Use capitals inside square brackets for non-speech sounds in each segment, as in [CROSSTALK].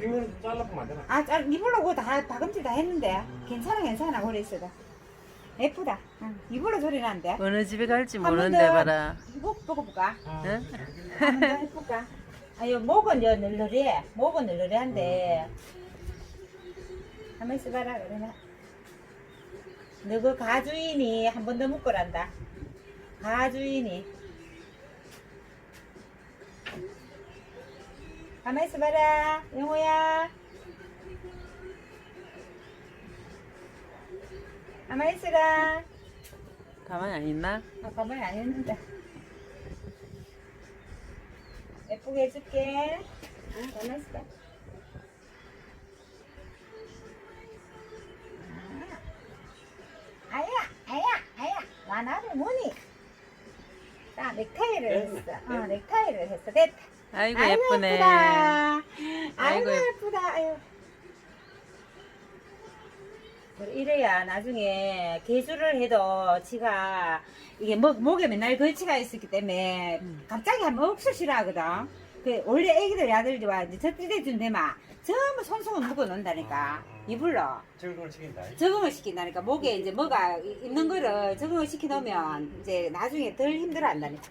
이거 잘라보면 안 되나? 아, 짤, 이불로 그거 다, 다금질 다 했는데. 괜찮아, 괜찮아, 그래 있어도. 예쁘다. 응. 이불로 소리 나는데. 어느 집에 갈지 모르는데 더. 봐라. 이거 보고 볼까? 응? 한번 더 해볼까? 아유, 목은 여 널널해. 목은 널널해한데. 한번 있어봐라, 그러면. 너그 가주인이 한 번 더 묶으란다. 가주인이. 가만 있어봐라, 영호야. 가만 있어라. 가만히 안 있나? 아, 가만히 안 했는데. 예쁘게 해줄게. 아, 가만 있어. 아, 아야, 아야, 아야. 완화를 뭐니? 자, 넥타이를 했어. 어, 넥타이를 했어. 됐다. 아이고 아이고, 예쁘네. 예쁘다. 아이고, 아이고, 예- 예쁘다. 아유. 그래, 이래야 나중에 개수를 해도 지가 이게 목, 목에 맨날 걸치가 있었기 때문에 음. 갑자기 하면 억수 싫어하거든. 그 원래 애기들 아들들와 이제 저때 준 데만 전부 손수건 묶어 놓는다니까 이불로 적응을 시킨다. 적응을 시킨다니까 목에 이제 뭐가 이- 있는 거를 적응을 시켜 놓으면 이제 나중에 덜 힘들어 한다니까.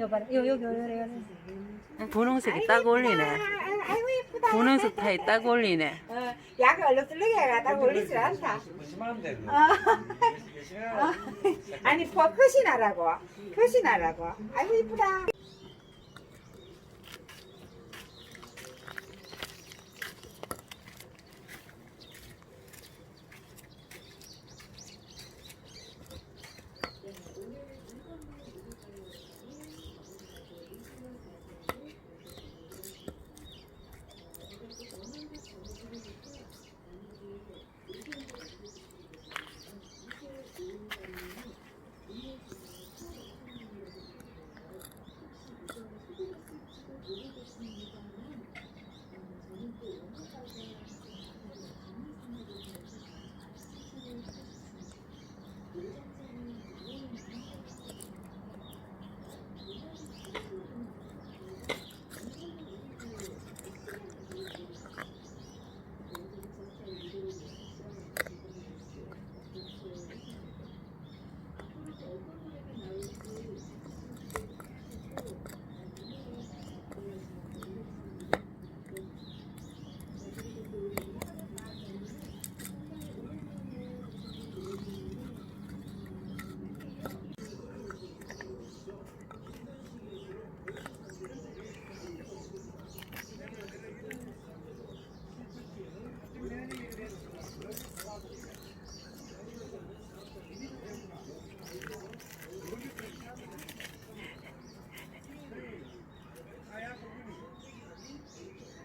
요 봐라 요 여기 요래 요래. 분홍색이 딱 어울리네. 아이고, 아이고 예쁘다. 분홍색 타이 딱 어울리네. 어, 약을 얼룩덜룩이 갖다 올리질 않다. 무심한데. 그. 어. 열심히 [LAUGHS] 어, 아니, 뭐, 표시나라고. 표시나라고. 아이고, 이쁘다.